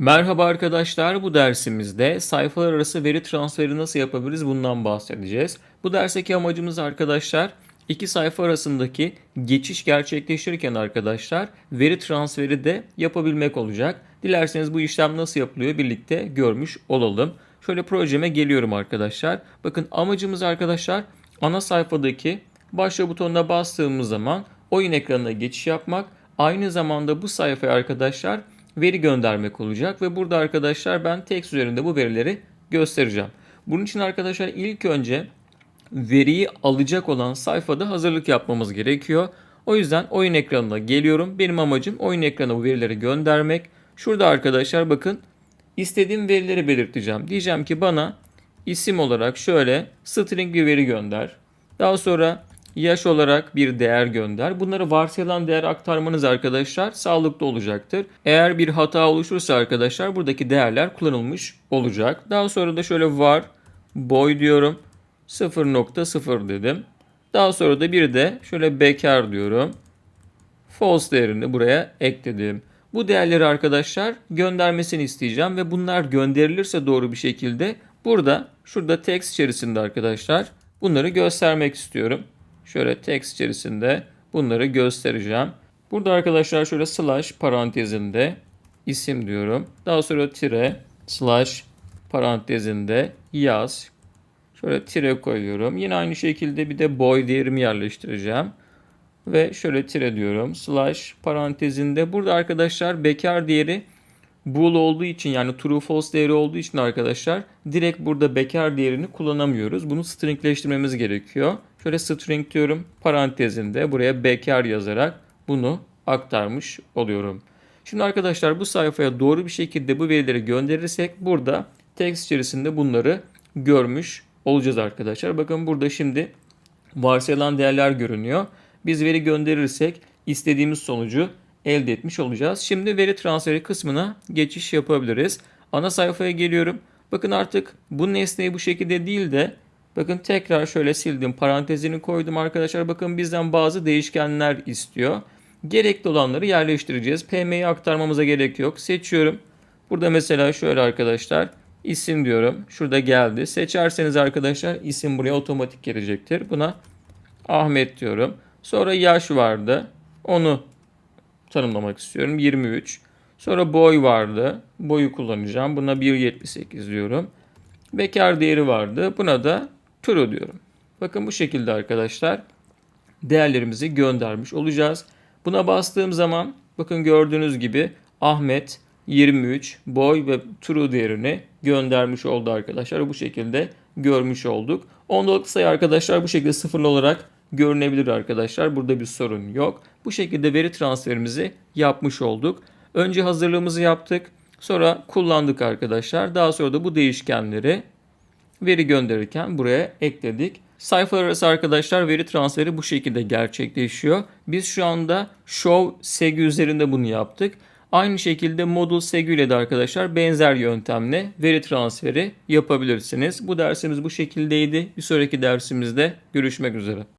Merhaba arkadaşlar, bu dersimizde sayfalar arası veri transferi nasıl yapabiliriz bundan bahsedeceğiz. Bu dersteki amacımız arkadaşlar iki sayfa arasındaki geçiş gerçekleştirirken arkadaşlar veri transferi de yapabilmek olacak. Dilerseniz bu işlem nasıl yapılıyor birlikte görmüş olalım. Şöyle projeme geliyorum arkadaşlar. Bakın amacımız arkadaşlar ana sayfadaki başla butonuna bastığımız zaman oyun ekranına geçiş yapmak. Aynı zamanda bu sayfaya arkadaşlar veri göndermek olacak ve burada arkadaşlar ben text üzerinde bu verileri göstereceğim. Bunun için arkadaşlar ilk önce veriyi alacak olan sayfada hazırlık yapmamız gerekiyor. O yüzden oyun ekranına geliyorum. Benim amacım oyun ekranına bu verileri göndermek. Şurada arkadaşlar bakın istediğim verileri belirteceğim. Diyeceğim ki bana isim olarak şöyle string bir veri gönder. Daha sonra yaş olarak bir değer gönder. Bunları varsayılan değer aktarmanız arkadaşlar sağlıklı olacaktır. Eğer bir hata oluşursa arkadaşlar buradaki değerler kullanılmış olacak. Daha sonra da şöyle var boy diyorum 0.0 dedim. Daha sonra da bir de şöyle bekar diyorum. False değerini buraya ekledim. Bu değerleri arkadaşlar göndermesini isteyeceğim ve bunlar gönderilirse doğru bir şekilde burada şurada text içerisinde arkadaşlar bunları göstermek istiyorum. Şöyle text içerisinde bunları göstereceğim. Burada arkadaşlar şöyle slash parantezinde isim diyorum. Daha sonra tire slash parantezinde yaz. Şöyle tire koyuyorum. Yine aynı şekilde bir de boy değerimi yerleştireceğim. Ve şöyle tire diyorum. Slash parantezinde. Burada arkadaşlar bekar değeri bool olduğu için yani true false değeri olduğu için arkadaşlar direkt burada bekar değerini kullanamıyoruz. Bunu stringleştirmemiz gerekiyor. Şöyle string diyorum parantezinde buraya bekar yazarak bunu aktarmış oluyorum. Şimdi arkadaşlar bu sayfaya doğru bir şekilde bu verileri gönderirsek burada text içerisinde bunları görmüş olacağız arkadaşlar. Bakın burada şimdi varsayılan değerler görünüyor. Biz veri gönderirsek istediğimiz sonucu elde etmiş olacağız. Şimdi veri transferi kısmına geçiş yapabiliriz. Ana sayfaya geliyorum. Bakın artık bu nesneyi bu şekilde değil de bakın tekrar şöyle sildim. Parantezini koydum arkadaşlar. Bakın bizden bazı değişkenler istiyor. Gerekli olanları yerleştireceğiz. PM'yi aktarmamıza gerek yok. Seçiyorum. Burada mesela şöyle arkadaşlar isim diyorum. Şurada geldi. Seçerseniz arkadaşlar isim buraya otomatik gelecektir. Buna Ahmet diyorum. Sonra yaş vardı. Onu tanımlamak istiyorum. 23. Sonra boy vardı. Boyu kullanacağım. Buna 1.78 diyorum. Bekar değeri vardı. Buna da true diyorum. Bakın bu şekilde arkadaşlar değerlerimizi göndermiş olacağız. Buna bastığım zaman bakın gördüğünüz gibi Ahmet 23 boy ve true değerini göndermiş oldu arkadaşlar. Bu şekilde görmüş olduk. Ondalık sayı arkadaşlar bu şekilde sıfırlı olarak görünebilir arkadaşlar. Burada bir sorun yok. Bu şekilde veri transferimizi yapmış olduk. Önce hazırlığımızı yaptık. Sonra kullandık arkadaşlar. Daha sonra da bu değişkenleri veri gönderirken buraya ekledik. Sayfalar arası arkadaşlar veri transferi bu şekilde gerçekleşiyor. Biz şu anda Show Segi üzerinde bunu yaptık. Aynı şekilde Model Segi ile de arkadaşlar benzer yöntemle veri transferi yapabilirsiniz. Bu dersimiz bu şekildeydi. Bir sonraki dersimizde görüşmek üzere.